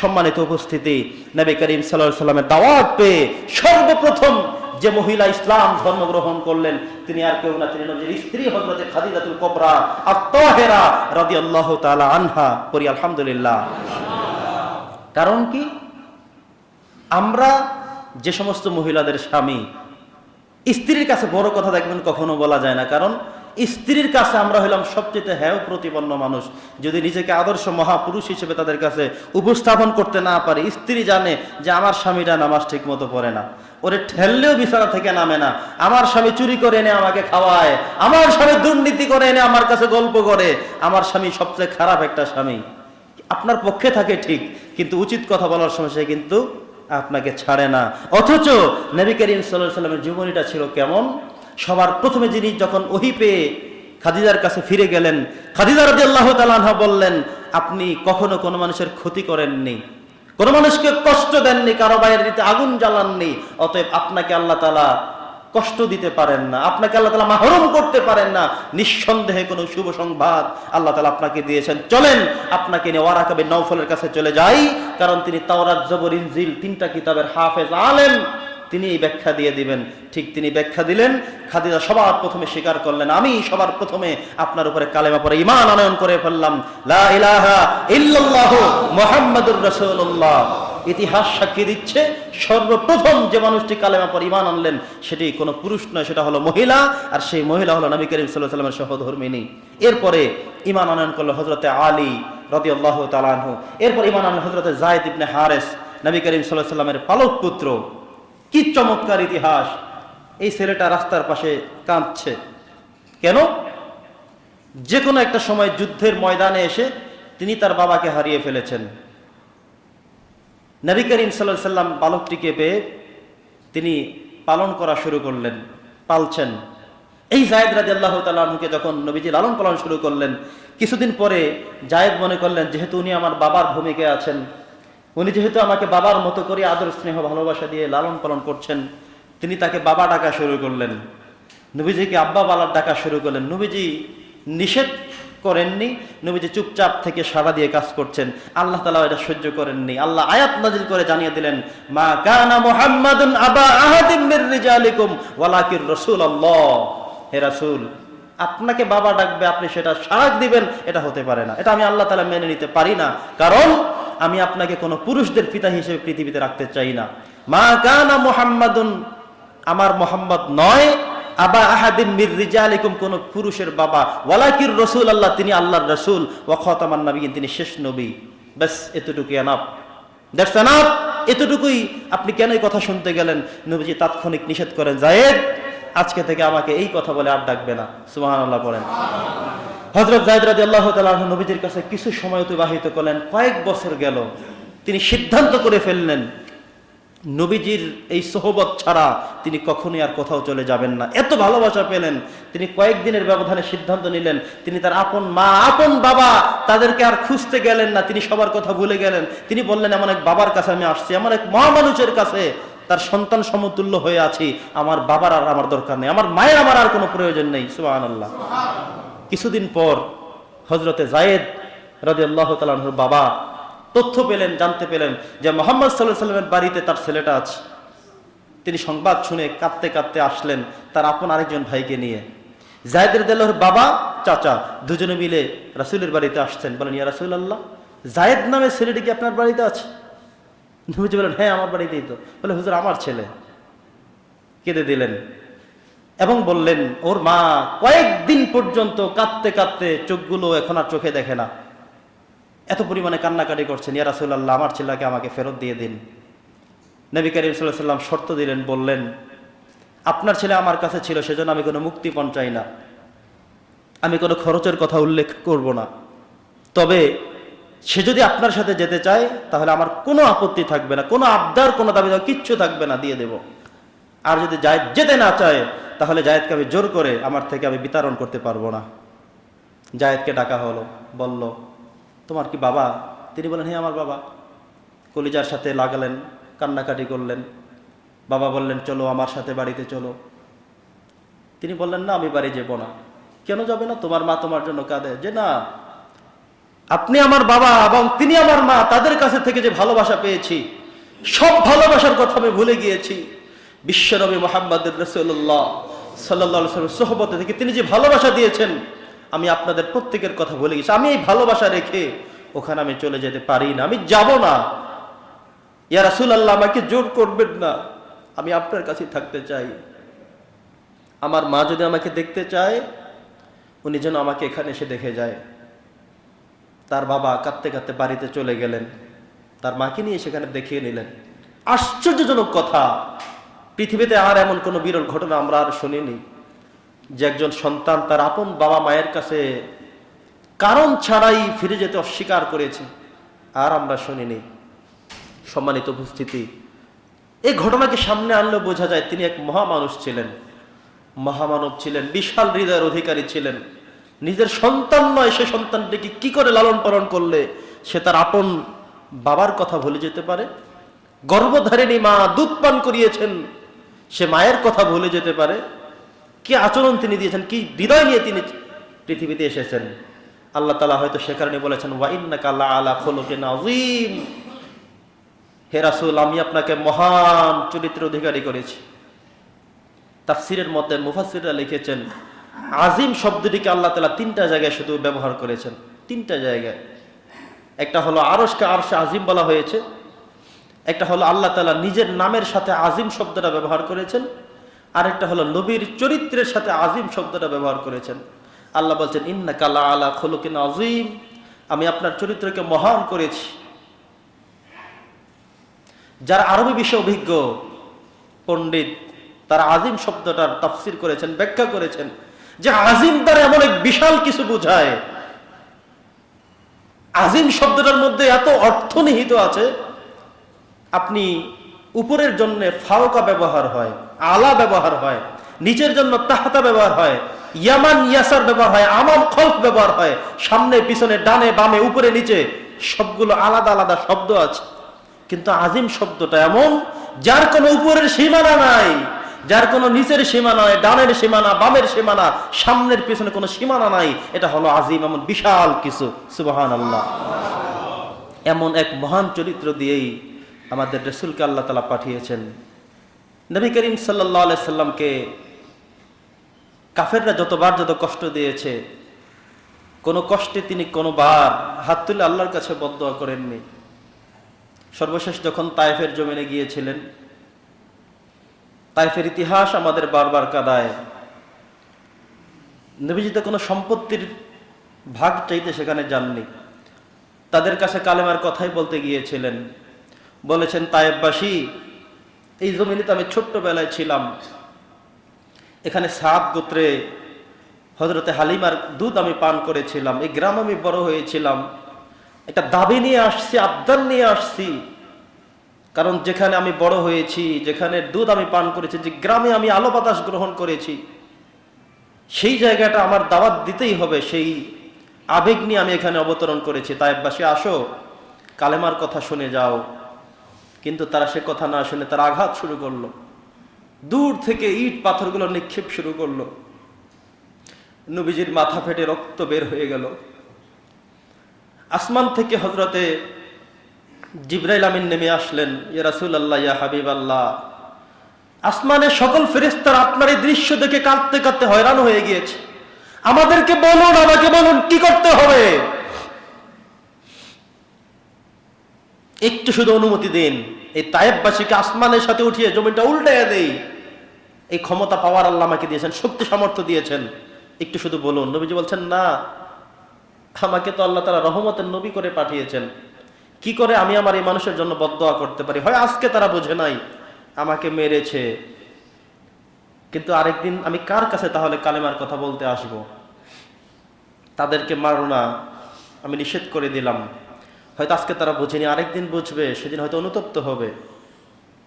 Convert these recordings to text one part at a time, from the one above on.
সম্মানিত উপস্থিতি, নবী করিম সাল্লাহ সাল্লামের দাওয়াত পেয়ে সর্বপ্রথম যে মহিলা ইসলাম ধর্ম গ্রহণ করলেন, তিনি আর কেউ না, তিনি নবীর স্ত্রী হজরতে খাদিজাতুল কোবরা আত্মাহেরা রাদিয়াল্লাহু তাআলা আনহা পড়ি, আলহামদুলিল্লাহ। কারণ কি? আমরা যে সমস্ত মহিলাদের স্বামী, স্ত্রীর কাছে বড় কথা দেখবেন কখনো বলা যায় না, কারণ স্ত্রীর কাছে আমরা হইলাম সবচেয়ে হ্যাঁ প্রতিপন্ন মানুষ। যদি নিজেকে আদর্শ মহাপুরুষ হিসেবে তাদের কাছে উপস্থাপন করতে না পারে, স্ত্রী জানে যে আমার স্বামীরা নামাজ ঠিক মতো পড়ে না। ওরে ঠেললেও বিছানা থেকে নামে না। আমার স্বামী চুরি করে এনে আমাকে খাওয়ায়। আমার স্বামী দুর্নীতি করে এনে আমার কাছে গল্প করে। আমার স্বামী সবচেয়ে খারাপ একটা স্বামী। আপনার পক্ষে থাকে ঠিক, কিন্তু উচিত কথা বলার সময় সে কিন্তু আপনাকে ছাড়ে না। অথচ নবী করিম সাল্লাহ সাল্লামের জীবনীটা ছিল কেমন? সবার প্রথমে যিনি যখন ওহি পেয়ে খাদিজার কাছে ফিরে গেলেন, খাদিজা রাজি আল্লাহ তালাহা বললেন, আপনি কখনো কোনো মানুষের ক্ষতি করেননি, কোনো মানুষকে কষ্ট দেননি, কারও বাইরে দিতে আগুন জ্বালাননি, অতএব আপনাকে আল্লাহ তালা কষ্ট দিতে পারেন না, আপনাকে আল্লাহ তালা মাহরুম করতে পারেন না। নিঃসন্দেহে কোনো শুভ সংবাদ আল্লাহ তালা আপনাকে দিয়েছেন। চলেন, আপনাকে নিয়ে ওয়ারাকাবে নৌফলের কাছে চলে যাই, কারণ তিনি তাওরাত, জবর, ইনজিল তিনটা কিতাবের হাফেজ আলেম। তিনি এই ব্যাখ্যা দিয়ে দিবেন। ঠিক তিনি ব্যাখ্যা দিলেন, খাদিজা সবার প্রথমে স্বীকার করলেন, আমি সবার প্রথমে আপনার উপরে কালেমা পরে ইমান আনয়ন করে ফেললাম। মুহাম্মাদুর রাসূলুল্লাহ। ইতিহাস সাক্ষী দিচ্ছে, সর্বপ্রথম যে মানুষটি কালেমা পর ইমান আনলেন, সেটি কোনো পুরুষ নয়, সেটা হলো মহিলা, আর সেই মহিলা হলো নবী করিম সাল্লাহ সাল্লামের সহধর্মিনী। এরপরে ইমান আনয়ন করল হজরতে আলী রদি আল্লাহ তালানহু এরপর ইমান আনলেন হজরতে জায়দ ইবনে হারেস, নবী করিম সাল্লাহ সাল্লামের পালক পুত্র কি চমৎকার ইতিহাস। এই ছেলেটা রাস্তার পাশে কাঁদছে। কেন? যে কোনো একটা সময় যুদ্ধের ময়দানে এসে তিনি তার বাবাকে হারিয়ে ফেলেছেন। নবী করিম সাল্লাহ সাল্লাম বালকটিকে পেয়ে তিনি পালন করা শুরু করলেন, পালছেন। এই জায়দ রাজি আল্লাহ তালুকে যখন নবীজি লালন পালন শুরু করলেন, কিছুদিন পরে জায়েদ মনে করলেন, যেহেতু উনি আমার বাবার ভূমিকায় আছেন উনি যেহেতু আমাকে বাবার মতো করে আদর, স্নেহ, ভালোবাসা দিয়ে লালন পালন করছেন, তিনি তাকে বাবা ডাকা শুরু করলেন। নবীজিকে আব্বা বালার ডাকা শুরু করলেন। নবীজি নিষেধ করেননি, নবীজি চুপচাপ থেকে সাড়া দিয়ে কাজ করছেন। আল্লাহ তালা এটা সহ্য করেননি। আল্লাহ আয়াত নাজিল করে জানিয়ে দিলেন, মা কানা মুহাম্মাদুন আবা আহাদিম রিজালিকুম, ওয়ালাকির রাসূলুল্লাহ। হে রাসূল, আপনাকে বাবা ডাকবে, আপনি সেটা সাড়া দিবেন, এটা হতে পারে না। এটা আমি আল্লাহ তালা মেনে নিতে পারি না। কারণ আমি আপনাকে কোনো পুরুষদের পিতা হিসেবে পৃথিবীতে রাখতে চাই না। মা কানা মুহাম্মাদুন, আমার মোহাম্মদ নয়। আবা আহাদিন মির কোন পুরুষের বাবা। ওয়ালাকির রসুল আল্লাহ তিনি আল্লাহর রসুল। নবী তিনি শেষ নবী। ব্যাস এতটুকু এনাফ দ্যাটস এনাফ এতটুকুই আপনি কেন এই কথা শুনতে গেলেন? নবীজি তাৎক্ষণিক নিষেধ করেন, জায়েদ, আজকে থেকে আমাকে এই কথা বলে আর ডাকবে না। সুবহানাল্লাহ পড়েন হজরত জায়দ রাজি আল্লাহ তালাহ নবীজির কাছে কিছু সময় অতিবাহিত করলেন। কয়েক বছর গেল, তিনি সিদ্ধান্ত করে ফেললেন, নবীজির এই সোহবত ছাড়া তিনি কখনোই আর কোথাও চলে যাবেন না। এত ভালোবাসা পেলেন, তিনি কয়েকদিনের ব্যবধানে সিদ্ধান্ত নিলেন, তিনি তার আপন মা, আপন বাবা, তাদেরকে আর খুঁজতে গেলেন না, তিনি সবার কথা ভুলে গেলেন। তিনি বললেন, এমন এক বাবার কাছে আমি আসছি, এমন এক মহামানুষের কাছে তার সন্তান সমতুল্য হয়ে আছি, আমার বাবার আর আমার দরকার নেই, আমার মায়ের আমার আর কোনো প্রয়োজন নেই। সুবাহ আল্লাহ কিছুদিন পর হজরতে জায়েদ রাজি আল্লাহ তালাহুর বাবা তথ্য পেলেন, জানতে পেলেন যে মোহাম্মদ সাল্লাহ সাল্লামের বাড়িতে তার ছেলেটা আছে। তিনি সংবাদ শুনে কাঁদতে কাঁদতে আসলেন তার আপন আরেকজন ভাইকে নিয়ে। জায়দের দেল্লাহর বাবা, চাচা দুজনে মিলে রাসুলের বাড়িতে আসছেন। বলেন, ইয়া রাসুল আল্লাহ জায়েদ নামে ছেলেটি কি আপনার বাড়িতে আছে? বলেন হ্যাঁ আমার বাড়িতেই তো। বলে, হুজুর, আমার ছেলে। কেঁদে দিলেন। এবং বললেন, ওর মা কয়েকদিন পর্যন্ত কাঁদতে কাঁদতে চোখগুলো এখন আর চোখে দেখে না। এত পরিমাণে কান্নাকাটি করছেন, ইয়া রাসুল্লাহ আমার ছেলেকে আমাকে ফেরত দিয়ে দিন। নবী করিম সাল্লাহ সাল্লাম শর্ত দিলেন, বললেন, আপনার ছেলে আমার কাছে ছিল, সেজন্য আমি কোনো মুক্তিপণ চাই না। আমি কোনো খরচের কথা উল্লেখ করব না। তবে সে যদি আপনার সাথে যেতে চায়, তাহলে আমার কোনো আপত্তি থাকবে না, কোনো আবদার, কোনো দাবি কিচ্ছু থাকবে না, দিয়ে দেব। আর যদি জায়দ যেতে না চায়, তাহলে জায়েদকে আমি জোর করে আমার থেকে আমি বিতরণ করতে পারব না। জায়েদকে ডাকা হলো, বলল, তোমার কি বাবা? তিনি বলেন হ্যাঁ আমার বাবা। কলিজার সাথে লাগালেন, কান্নাকাটি করলেন। বাবা বললেন, চলো, আমার সাথে বাড়িতে চলো। তিনি বললেন, না, আমি বাড়ি যাব না। কেন যাবে না? তোমার মা তোমার জন্য কাঁদে। যে, না, আপনি আমার বাবা এবং তিনি আমার মা, তাদের কাছে থেকে যে ভালোবাসা পেয়েছি, সব ভালোবাসার কথা আমি ভুলে গিয়েছি। বিশ্বনবী মোহাম্মদ রসুল্লাহ সাল্লা সোহবত থেকে তিনি যে ভালোবাসা দিয়েছেন, আমি আপনাদের প্রত্যেকের কথা ভুলে গেছি। আমি এই ভালোবাসা রেখে ওখানে আমি চলে যেতে পারি না। আমি যাব না। ইয়া রাসুল আল্লাহ আমাকে জোর করবেন না। আমি আপনার কাছে থাকতে চাই। আমার মা যদি আমাকে দেখতে চায়, উনি যেন আমাকে এখানে এসে দেখে যায়। তার বাবা কাঁদতে কাঁদতে বাড়িতে চলে গেলেন। তার মাকে নিয়ে সেখানে দেখিয়ে নিলেন। আশ্চর্যজনক কথা। পৃথিবীতে আর এমন কোনো বিরল ঘটনা আমরা আর শুনিনি যে একজন সন্তান তার আপন বাবা মায়ের কাছে কারণ ছাড়াই ফিরে যেতে অস্বীকার করেছে, আর আমরা শুনিনি। সম্মানিত উপস্থিতি এই ঘটনাকে সামনে আনলে বোঝা যায় তিনি এক মহামানুষ ছিলেন। মহামানব ছিলেন, বিশাল হৃদয়ের অধিকারী ছিলেন। নিজের সন্তান নয়, সে সন্তানটিকে কি করে লালন পালন করলে সে তার আপন বাবার কথা ভুলে যেতে পারে? গর্ভধারিণী মা দুধ পান করিয়েছেন সে মায়ের কথা ভুলে যেতে পারে। কি আচরণ তিনি দিয়েছেন, কি হৃদয় নিয়ে তিনি পৃথিবীতে এসেছেন। আল্লাহ তালা হয়তো সে কারণে বলেছেন নাজিম হে আমি আপনাকে মহান চরিত্র অধিকারী করেছি। তাফসিরের মধ্যে মুফাসিররা লিখেছেন আজিম শব্দটিকে আল্লাহ তালা তিনটা জায়গায় শুধু ব্যবহার করেছেন। তিনটা জায়গায়। একটা হলো আরসকে আরশে আজিম বলা হয়েছে একটা হলো আল্লাহ তালা নিজের নামের সাথে আজিম শব্দটা ব্যবহার করেছেন, আরেকটা হলো নবীর চরিত্রের সাথে আজিম শব্দটা ব্যবহার করেছেন। আল্লাহ বলছেন ইন্না কালা আলা খোলকিন আজিম আমি আপনার চরিত্রকে মহান করেছি। যারা আরবি বিষয়ে অভিজ্ঞ, পণ্ডিত, তারা আজিম শব্দটার তাফসির করেছেন, ব্যাখ্যা করেছেন যে আজিম তার এমন এক বিশাল কিছু বোঝায়। আজিম শব্দটার মধ্যে এত অর্থ নিহিত আছে আপনি উপরের জন্য ফাওকা ব্যবহার হয়, আলা ব্যবহার হয়, নিচের জন্য তাহাতা ব্যবহার হয়, ইয়ামান ইয়াসার ব্যবহার হয়, আমাম খলফ ব্যবহার হয়, সামনে, পিছনে, ডানে, বামে, উপরে, নিচে, সবগুলো আলাদা আলাদা শব্দ আছে। কিন্তু আজিম শব্দটা এমন, যার কোনো উপরের সীমানা নাই, যার কোনো নিচের সীমানা নয়, ডানের সীমানা, বামের সীমানা, সামনের, পিছনে কোনো সীমানা নাই, এটা হলো আজিম, এমন বিশাল কিছু সুবহান আল্লাহ এমন এক মহান চরিত্র দিয়েই আমাদের রসুলকে আল্লাহ তালা পাঠিয়েছেন। নবী করিম সাল্লাহ সাল্লামকে কাফেররা যতবার যত কষ্ট দিয়েছে, কোনো কষ্টে তিনি কোনোবার হাত তুলে আল্লাহর কাছে বদ্ধ করেননি। সর্বশেষ যখন তাইফের জমিনে গিয়েছিলেন, তাইফের ইতিহাস আমাদের বারবার কাদায়। নবীজিতে কোনো সম্পত্তির ভাগ চাইতে সেখানে যাননি। তাদের কাছে কালেমার কথাই বলতে গিয়েছিলেন বলেছেন তায়েববাসী এই জমিনে তো আমি ছোট্টবেলায় ছিলাম। এখানে সাত গোত্রে হজরতে হালিমার দুধ আমি পান করেছিলাম। এই গ্রাম আমি বড় হয়েছিলাম। একটা দাবি নিয়ে আসছি আবদান নিয়ে আসছি। কারণ যেখানে আমি বড় হয়েছি, যেখানে দুধ আমি পান করেছি, যে গ্রামে আমি আলো বাতাস গ্রহণ করেছি, সেই জায়গাটা আমার দাওয়াত দিতেই হবে। সেই আবেগ নিয়ে আমি এখানে অবতরণ করেছি। তাইবাসী আসো, কালেমার কথা শুনে যাও। কিন্তু তারা সে কথা না শুনে তারা আঘাত শুরু করল। দূর থেকে ইট পাথরগুলো নিক্ষেপ শুরু করল। নবীজির মাথা ফেটে রক্ত বের হয়ে গেল। আসমান থেকে হজরতে জিব্রাইল আমিন নেমে আসলেন, ইয়া রাসুল আল্লাহ ইয়া হাবিব আল্লাহ আসমানের সকল ফেরিস্তার আপনার এই দৃশ্য দেখে কাঁদতে কাঁদতে হয়রান হয়ে গিয়েছে। আমাদেরকে বলুন, আমাকে বলুন, কি করতে হবে? একটু শুধু অনুমতি দিন। এই তায়েববাসীকে আসমানের সাথে উঠিয়ে জমিটা উল্টে দেই। এই ক্ষমতা পাওয়ার আল্লাহ আমাকে দিয়েছেন, শক্তি সামর্থ্য দিয়েছেন। একটু শুধু বলুন, নবীজি বলছেন, না, আমাকে তো আল্লাহ তারা রহমতের নবী করে পাঠিয়েছেন। কি করে আমি আমার এই মানুষের জন্য বদয়া করতে পারি? হয় আজকে তারা বোঝে নাই, আমাকে মেরেছে। কিন্তু আরেকদিন আমি কার কাছে তাহলে কালেমার কথা বলতে আসব? তাদেরকে মারো না, আমি নিষেধ করে দিলাম। হয়তো আজকে তারা বুঝেনি, আরেকদিন বুঝবে, সেদিন হয়তো অনুতপ্ত হবে।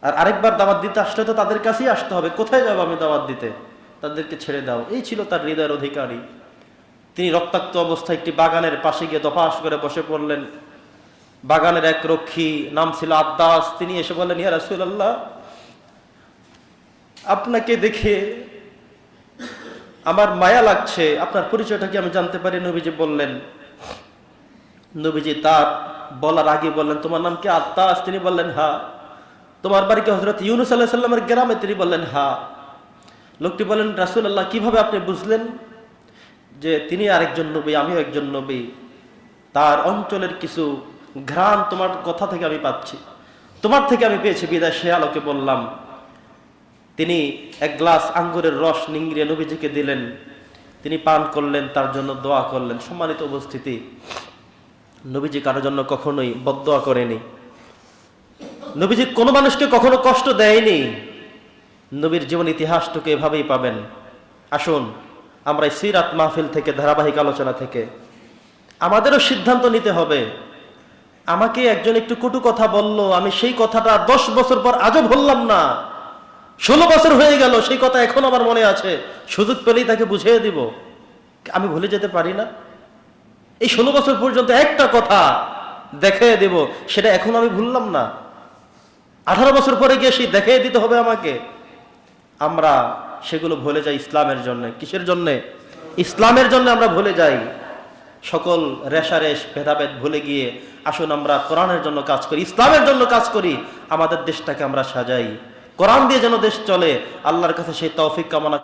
আর আরেকবার দাওয়াত দিতে আসলে তো তাদের কাছেই আসতে হবে। কোথায় যাব আমি দাওয়াত দিতে? তাদেরকে ছেড়ে দাও। এই ছিল তার হৃদয়ের অধিকারী। তিনি রক্তাক্ত অবস্থায় একটি বাগানের পাশে গিয়ে দফাস করে বসে পড়লেন। বাগানের এক রক্ষী, নাম ছিল আব্বাস তিনি এসে বললেন, ইয়া রাসূলুল্লাহ, আপনাকে দেখে আমার মায়া লাগছে। আপনার পরিচয়টা কি আমি জানতে পারি? নবীজি বললেন নবীজি তার বলার আগে বললেন, তোমার নাম কি আত্মাস তিনি বললেন, হা। তোমার বাড়ি কি হজরত ইউনুস আল্লাহ সাল্লামের গ্রামে? তিনি বললেন, হা। লোকটি বলেন রাসুল আল্লাহ কীভাবে আপনি বুঝলেন যে তিনি আরেকজন নবী, আমিও একজন নবী? তার অঞ্চলের কিছু ঘ্রাণ তোমার কথা থেকে আমি পাচ্ছি। তোমার থেকে আমি পেয়েছি বিদায়, সে আলোকে বললাম। তিনি এক গ্লাস আঙ্গুরের রস নিংড়ে নবীজিকে দিলেন। তিনি পান করলেন, তার জন্য দোয়া করলেন। সম্মানিত উপস্থিতি নবীজি কারোর জন্য কখনোই বদোয়া করেনি। নবীজি কোনো মানুষকে কখনো কষ্ট দেয়নি। নবীর জীবন ইতিহাসটুকু এভাবেই পাবেন। আসুন, আমরা সিরাত মাহফিল থেকে, ধারাবাহিক আলোচনা থেকে, আমাদেরও সিদ্ধান্ত নিতে হবে। আমাকে একজন একটু কটু কথা বলল, আমি সেই কথাটা দশ বছর পর আজও বললাম না। ষোলো বছর হয়ে গেল, সেই কথা এখন আমার মনে আছে। সুযোগ পেলেই তাকে বুঝিয়ে দিব। আমি ভুলে যেতে পারি না। এই ষোলো বছর পর্যন্ত একটা কথা দেখে দেব, সেটা এখন আমি ভুললাম না। আঠারো বছর পরে গিয়ে সেই দেখিয়ে দিতে হবে আমাকে। আমরা সেগুলো ভুলে যাই ইসলামের জন্য। কিসের জন্যে? ইসলামের জন্য আমরা ভুলে যাই। সকল রেশারেশ, ভেদাভেদ ভুলে গিয়ে আসুন আমরা কোরআনের জন্য কাজ করি, ইসলামের জন্য কাজ করি, আমাদের দেশটাকে আমরা সাজাই। কোরআন দিয়ে যেন দেশ চলে, আল্লাহর কাছে সেই তৌফিক কামনা